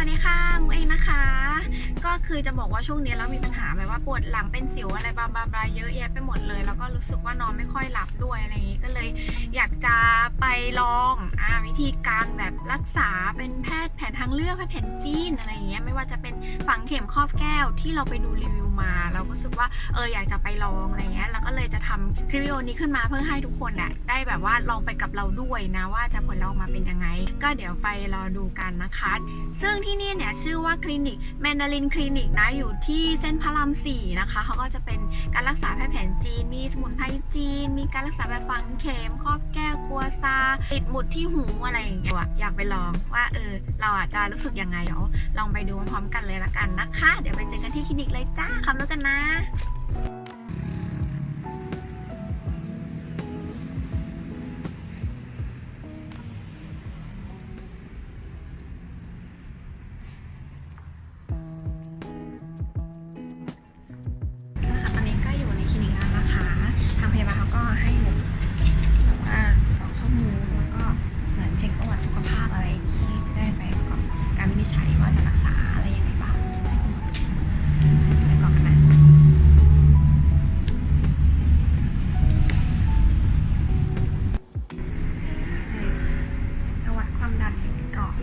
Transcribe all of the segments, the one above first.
วัสดีค่ะมูเองนะคะ ก็คือจะบอกว่าช่วงนี้เรามีปัญหาแบบว่าปวดหลังเป็นสิวอะไรบาบาบาเยอะแยะไปหมดเลย แล้วก็รู้สึกว่านอนไม่ค่อยหลับด้วยอะไร จะไปลองอวิธีการแบบรักษาเป็นแพทย์แผนทางเลือกแพทย์แผนจีนอะไรอย่างเงี้ยไม่ว่าจะเป็นฝังเข็มครอบแก้วที่เราไปดูรีวิวมา เราก็รู้สึกว่าเอออยากจะไปลองอะไรเงี้ยแล้วก็เลยจะทำคลิปวิดีโอนี้ขึ้นมาเพื่อให้ทุกคนอะได้แบบว่าลองไปกับเราด้วยนะว่าจะผลลัพธ์ออกมาเป็นยังไง ก็เดี๋ยวไปรอดูกันนะคะ ซึ่งที่นี่เนี่ยชื่อว่าคลินิกแมนดารินคลินิกนะอยู่ที่เส้นพระรามสี่นะคะเขาก็จะเป็นการรักษาแพทย์แผนจีน มีสมุนไพรจีน มีการรักษาแบบฝังเข็มครอบแก้วกลัวซาติดหมุดที่หูอะไรอย่างเงี้ยอยากไปลองว่าเออเราอาจจะรู้สึกยังไงเดี๋ยวลองไปดูพร้อมกันเลยละกันนะคะ เดี๋ยวไปเจอกันที่คลินิกเลยจ้าขับรถกันนะนะคะ ชัยว่าจะรักษาอะไรยังไงบ้างไปกรอกกันนะจะวัดความดันก่อน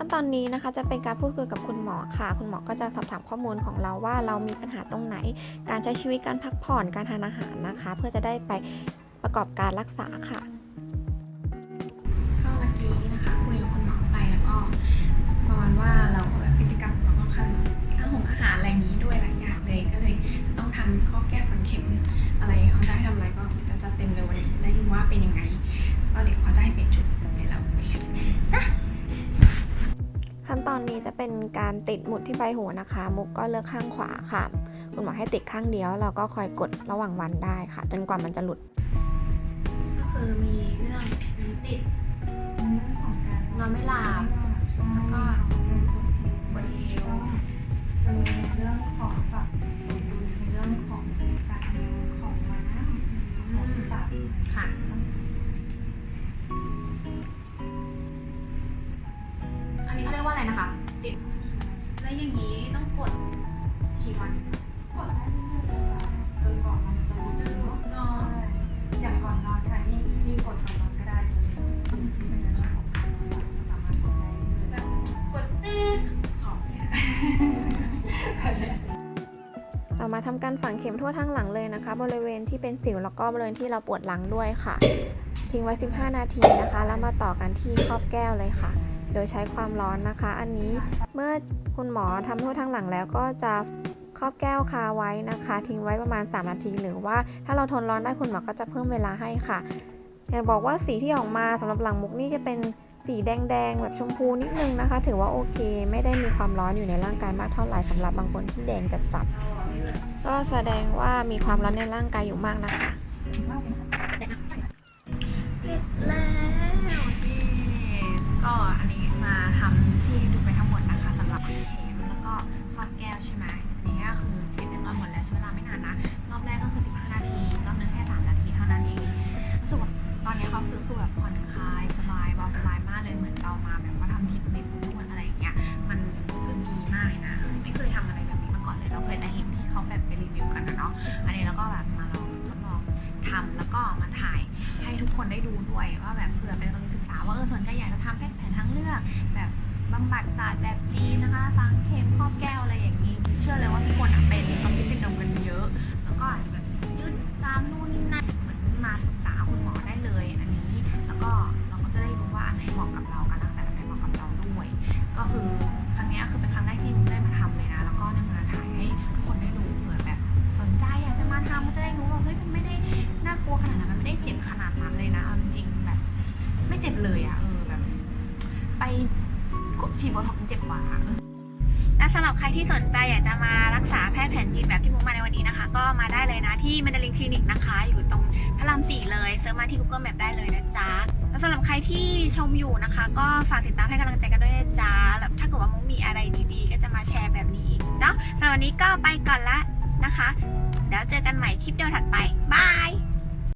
ขั้นตอนนี้นะคะจะเป็นการพูดคุยกับคุณหมอค่ะ คุณหมอก็จะสอบถามข้อมูลของเราว่าเรามีปัญหาตรงไหน การใช้ชีวิตการพักผ่อนการทานอาหารนะคะ เพื่อจะได้ไป ประกอบการรักษาค่ะก็เมื่อกี้นะคะคุยกับคุณหมอไปแล้วก็ประมาณว่าเราก็แบบพฤติกรรมของเราก็ค่อนข้างหงอาหารอะไรอย่างนี้ด้วยหลายอย่างเลยก็เลยต้องทำข้อแก้ฝังเข็มอะไรเขาจะให้ทำอะไรก็จะจัดเต็มเลยวันนี้ได้รู้ว่าเป็นยังไงก็เดี๋ยวเขาจะให้เปลี่ยนชุดเดี๋ยวเราไปชุดจ้ะขั้นตอนนี้จะเป็นการติดหมุดที่ใบหูนะคะ มุกก็เลือกข้างขวาค่ะ คุณหมอให้ติดข้างเดียว เราก็คอยกดระหว่างวันได้ค่ะ จนกว่ามันจะหลุดก็ คือมีเรื่องมีติดนอนไม่หลับแล้วก็ปวดเอวจะมีเรื่องของปรับสมดุลในเรื่องของการทำงานของม้ามของตับค่ะอันนี้เขาเรียกว่าอะไรนะคะติด การฝังเข็มทั่วทั้งหลังเลยนะคะ บริเวณที่เป็นสิวแล้วก็บริเวณที่เราปวดหลังด้วยค่ะ ทิ้งไว้ 15 นาทีนะคะ แล้วมาต่อกันที่ครอบแก้วเลยค่ะ โดยใช้ความร้อนนะคะ อันนี้เมื่อคุณหมอทำทั่วทั้งหลังแล้วก็จะครอบแก้วคาไว้นะคะ ทิ้งไว้ประมาณ 3 นาที หรือว่าถ้าเราทนร้อนได้คุณหมอก็จะเพิ่มเวลาให้ค่ะอยากบอกว่าสีที่ออกมาสำหรับหลังมุกนี่จะเป็นสีแดงๆแบบชมพูนิดนึงนะคะ ถือว่าโอเค ไม่ได้มีความร้อนอยู่ในร่างกายมากเท่าไหร่สำหรับบางคนที่แดงจัดๆ แสดงว่ามีความร้อนในร่างกายอยู่มากนะคะเสร็จแล้วนี่ก็อันนี้ ได้ดูด้วยว่าแบบเผื่อเป็นกรณีศึกษาว่าเออสนใจอยากจะทำแพทย์แผนทางเลือก แบบบำบัดศาสตร์แบบจีนนะคะฟังเข็มครอบแก้วอะไรอย่างนี้ เชื่อเลยว่าทุกคนเป็นออฟฟิศซินโดรมกันเยอะ แล้วก็อาจจะ ไม่เจ็บเลยอะเออแบบไปกดฉีดโบท็อกซ์มันเจ็บกว่าและสำหรับใครที่สนใจอยากจะมารักษาแพทย์แผนจีนแบบที่มุกมาในวันนี้นะคะ ก็มาได้เลยนะที่มันดารินคลินิกนะคะ อยู่ตรงพระรามสี่เลยเซิร์ชมาที่ Google Map ได้เลยนะจ๊ะแล้วสำหรับใครที่ชมอยู่นะคะ ก็ฝากติดตามให้กำลังใจกันด้วยนะจ๊ะแล้วถ้าเกิดว่ามุกมีอะไรดีๆ ก็จะมาแชร์แบบนี้อีกเนาะสำหรับวันนี้ก็ไปก่อนละนะคะเดี๋ยวเจอกันใหม่คลิปเดียวถัดไปบาย